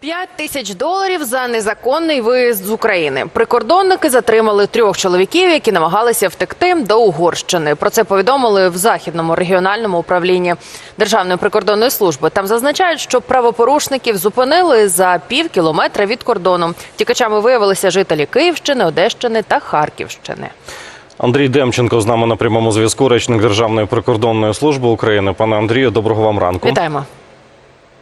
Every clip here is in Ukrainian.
П'ять тисяч доларів за незаконний виїзд з України. Прикордонники затримали трьох чоловіків, які намагалися втекти до Угорщини. Про це повідомили в західному регіональному управлінні Державної прикордонної служби. Там зазначають, що правопорушників зупинили за пів кілометра від кордону. Тікачами виявилися жителі Київщини, Одещини та Харківщини. Андрій Демченко з нами на прямому зв'язку, речник Державної прикордонної служби України. Пане Андрію, доброго вам ранку. Вітаємо.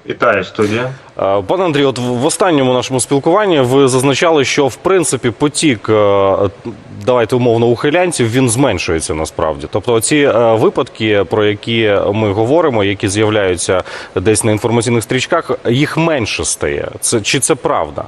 Вітаю, студія. Е, Пане Андрію, от в останньому нашому спілкуванні ви зазначали, що в принципі потік, е, давайте умовно, ухилянців він зменшується насправді. Тобто, ці е, випадки, про які ми говоримо, які з'являються десь на інформаційних стрічках, їх менше стає. Це чи це правда?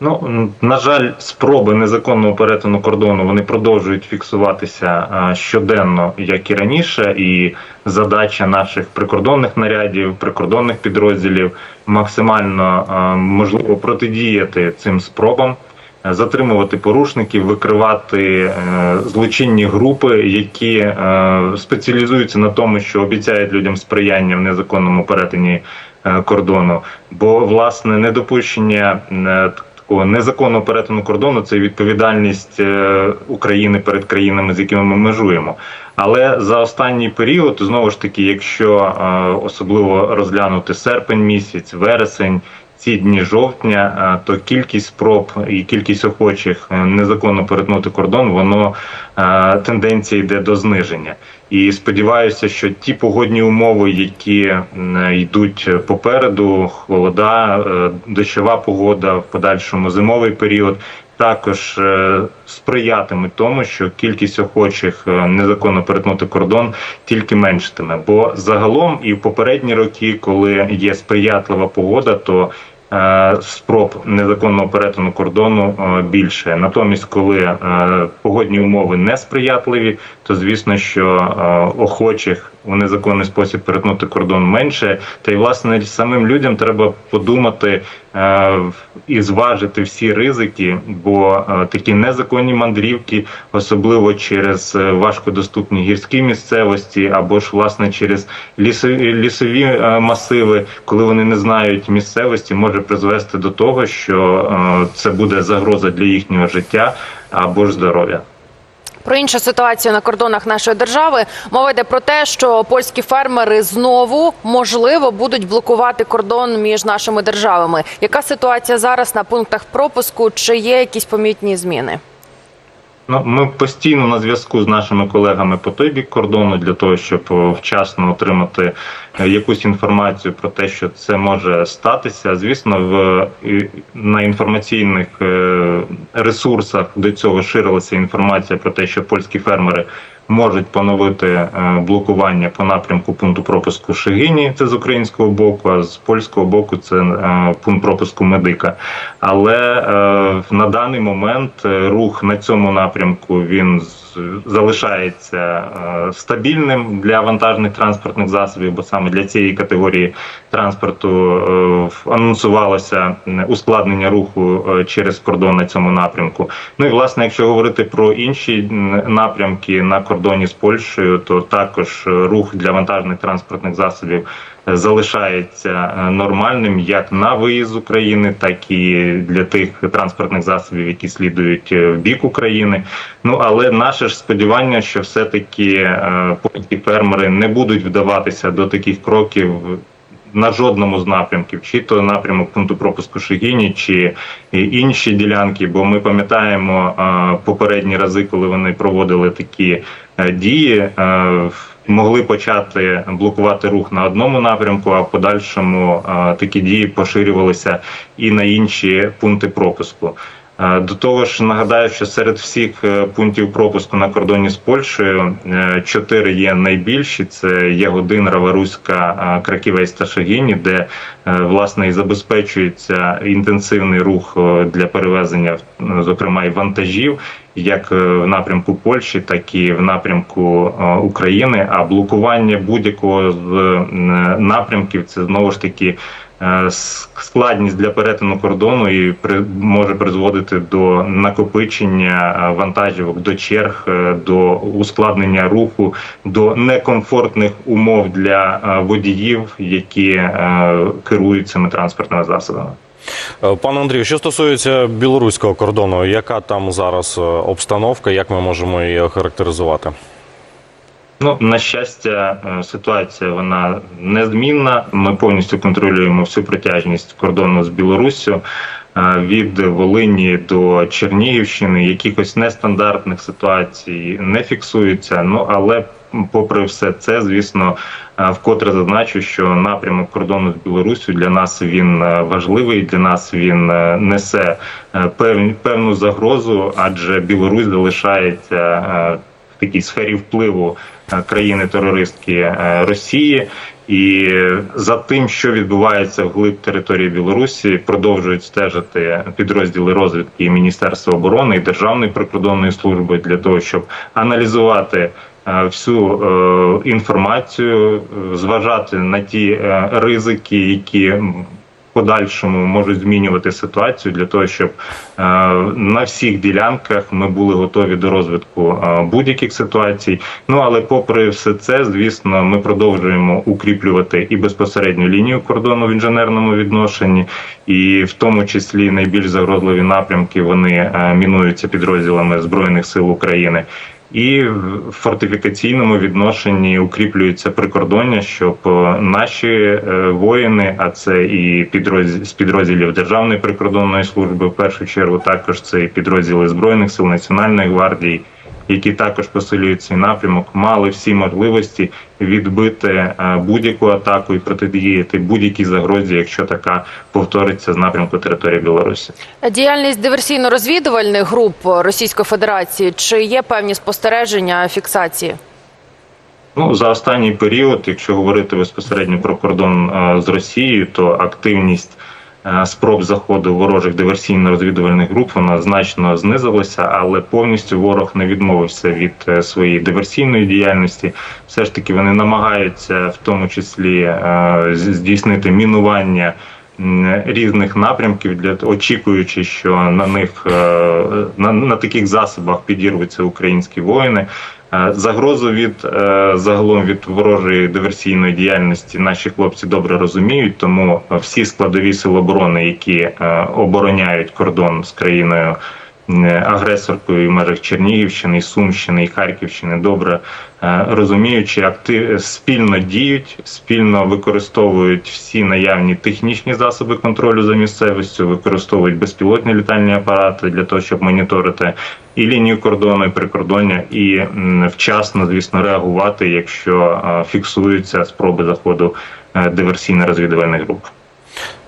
Ну на жаль, спроби незаконного перетину кордону вони продовжують фіксуватися щоденно, як і раніше. І задача наших прикордонних нарядів, прикордонних підрозділів максимально можливо протидіяти цим спробам. е, Затримувати порушників, викривати е, злочинні групи, які е, спеціалізуються на тому, що обіцяють людям сприяння в незаконному перетині кордону. Бо власне недопущення такого незаконного перетину кордону це відповідальність е, України перед країнами, з якими ми межуємо. Але за останній період, знову ж таки, якщо е, особливо розглянути серпень місяць, вересень. Ці дні жовтня, е, то кількість спроб і кількість охочих е, незаконно перетнути кордон, воно е, тенденція йде до зниження. І сподіваюся, що ті погодні умови, які йдуть попереду, холода, дощова погода, в подальшому зимовий період, також е, сприятимуть тому, що кількість охочих е, незаконно перетнути кордон тільки меншитиме. Бо загалом і в попередні роки, коли є сприятлива погода, то е, спроб незаконного перетину кордону більше. Натомість, коли погодні умови несприятливі, то звісно, що охочих у незаконний спосіб перетнути кордон менше. Та й власне самим людям треба подумати і зважити всі ризики, бо е, такі незаконні мандрівки, особливо через е, важкодоступні гірські місцевості, або ж власне через лісові, лісові е, масиви, коли вони не знають місцевості, може призвести до того, що е, це буде загроза для їхнього життя або ж здоров'я. Про іншу ситуацію на кордонах нашої держави мова йде про те, що польські фермери знову можливо будуть блокувати кордон між нашими державами. Яка ситуація зараз на пунктах пропуску? Чи є якісь помітні зміни? Ну, ми постійно на зв'язку з нашими колегами по той бік кордону для того, щоб вчасно отримати е, якусь інформацію про те, що це може статися. Звісно, в на інформаційних е, ресурсах до цього ширилася інформація про те, що польські фермери можуть поновити е, блокування по напрямку пункту пропуску Шегині, це з українського боку, а з польського боку це е, пункт пропуску Медика. Але е, на даний момент рух на цьому напрямку він залишається стабільним для вантажних транспортних засобів, бо саме для цієї категорії транспорту анонсувалося ускладнення руху через кордон на цьому напрямку. Ну і власне, якщо говорити про інші напрямки на кордоні з Польщею, то також е, рух для вантажних транспортних засобів е, залишається е, нормальним як на виїзд України, так і для тих транспортних засобів, які слідують в бік України. Ну але наше ж сподівання, що все-таки е, польські фермери не будуть вдаватися до таких кроків на жодному з напрямків, чи то напрямок пункту пропуску Шегіні, чи інші ділянки. Бо ми пам'ятаємо попередні рази, коли вони проводили такі дії. е, Могли почати блокувати рух на одному напрямку, а в подальшому е, такі дії поширювалися і на інші пункти пропуску. Е, До того ж, нагадаю, що серед всіх е, пунктів пропуску на кордоні з Польщею е, чотири є найбільші: це Ягодин, Раваруська, Краківець та Шагіні, де власне і забезпечується інтенсивний рух для перевезення, зокрема і вантажів, як в напрямку Польщі, так і в напрямку України. А блокування будь-якого з напрямків це знову ж таки складність для перетину кордону і при, може призводити до накопичення е, вантажівок, до черг, е, до ускладнення руху, до некомфортних умов для е, водіїв, які е, керують цими транспортними засобами. Е, Пане Андрію, що стосується білоруського кордону, яка там зараз е, обстановка, як ми можемо її характеризувати? Ну, на щастя, е, ситуація вона незмінна. Ми повністю контролюємо всю протяжність кордону з Білоруссю. Е, Від Волині до Чернігівщини якихось нестандартних ситуацій не фіксується. Ну але попри все це, звісно, е, вкотре зазначу, що напрямок кордону з Білоруссю для нас він важливий. Для нас він несе певну загрозу, адже Білорусь залишається такій сфері впливу е, країни-терористки е, Росії. І за тим, що відбувається вглиб території Білорусі, продовжують стежити підрозділи розвідки і Міністерства оборони і Державної прикордонної служби для того, щоб аналізувати е, всю інформацію, зважати на ті ризики, які в подальшому можуть змінювати ситуацію для того, щоб е, на всіх ділянках ми були готові до розвитку е, будь-яких ситуацій. Ну але попри все це, звісно, ми продовжуємо укріплювати і безпосередню лінію кордону в інженерному відношенні, і в тому числі найбільш загрозливі напрямки вони е, мінуються підрозділами збройних сил України. І в фортифікаційному відношенні укріплюється прикордоння, щоб е, наші е, воїни, а це і підрозділ з підрозділів Державної прикордонної служби, в першу чергу, також це і підрозділи збройних сил Національної гвардії, які також посилюють цей напрямок, мали всі можливості відбити е, будь-яку атаку і протидіяти будь-якій загрозі, якщо така повториться з напрямку території Білорусі. Діяльність диверсійно-розвідувальних груп Російської Федерації чи є певні спостереження фіксації? Ну за останній період, якщо говорити безпосередньо про кордон е, з Росією, то активність спроб заходу ворожих диверсійно-розвідувальних груп вона значно знизилася, але повністю ворог не відмовився від е, своєї диверсійної діяльності. Все ж таки вони намагаються в тому числі е, здійснити мінування. Різних напрямків для очікуючи, що на них е, на, на таких засобах підірвуться українські воїни. Е, Загрозу від е, загалом від ворожої диверсійної діяльності наші хлопці добре розуміють, тому всі складові сил оборони, які обороняють кордон з країною агресоркою в межах Чернігівщини, Сумщини і Харківщини, добре е, розуміючи, актив спільно діють, спільно використовують всі наявні технічні засоби контролю за місцевістю, використовують безпілотні літальні апарати для того, щоб моніторити і лінію кордону, і прикордоння, і вчасно, звісно, реагувати, якщо е, фіксуються спроби заходу е, диверсійно-розвідувальних груп.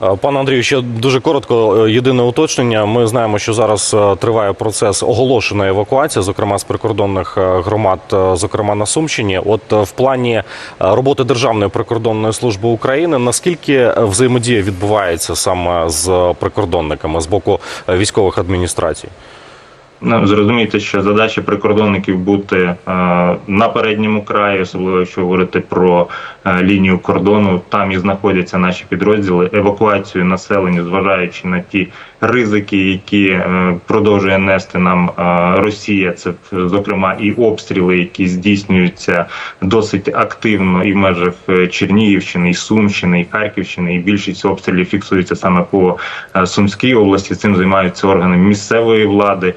Е, Пане Андрію, ще дуже коротко. е, Єдине уточнення. Ми знаємо, що зараз е, триває процес оголошеної евакуації, зокрема з прикордонних громад, зокрема на Сумщині. От в плані роботи Державної прикордонної служби України, наскільки взаємодія відбувається саме з прикордонниками з боку військових адміністрацій? Ну, зрозумійте, що задача прикордонників бути е, на передньому краї, особливо якщо говорити про е, лінію кордону, там і знаходяться наші підрозділи. Евакуацію населення, зважаючи на ті ризики, які е, продовжує нести нам Росія, це зокрема і обстріли, які здійснюються досить активно і в межах Чернігівщини, і Сумщини, і Харківщини. І більшість обстрілів фіксується саме по Сумській області. Цим займаються органи місцевої влади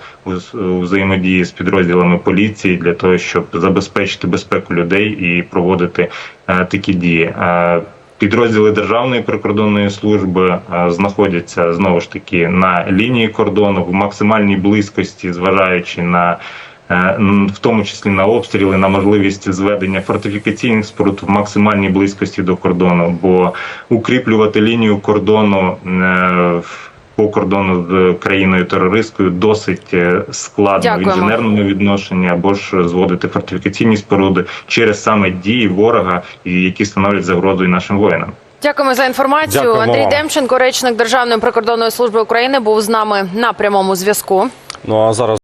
у взаємодії з підрозділами поліції для того, щоб забезпечити безпеку людей і проводити е, такі дії. Е, Підрозділи Державної прикордонної служби е, знаходяться знову ж таки на лінії кордону в максимальній близькості, зважаючи на е, в тому числі на обстріли, на можливість зведення фортифікаційних споруд в максимальній близькості до кордону, бо укріплювати лінію кордону е, в- по кордону з країною терористкою досить е, складно в Дякуємо. інженерному відношенні або ж зводити фортифікаційні споруди через саме дії ворога, які становлять загрозу і нашим воїнам. Дякуємо за інформацію. Дякуємо Андрій. Демченко, речник Державної прикордонної служби України, був з нами на прямому зв'язку. Ну а зараз.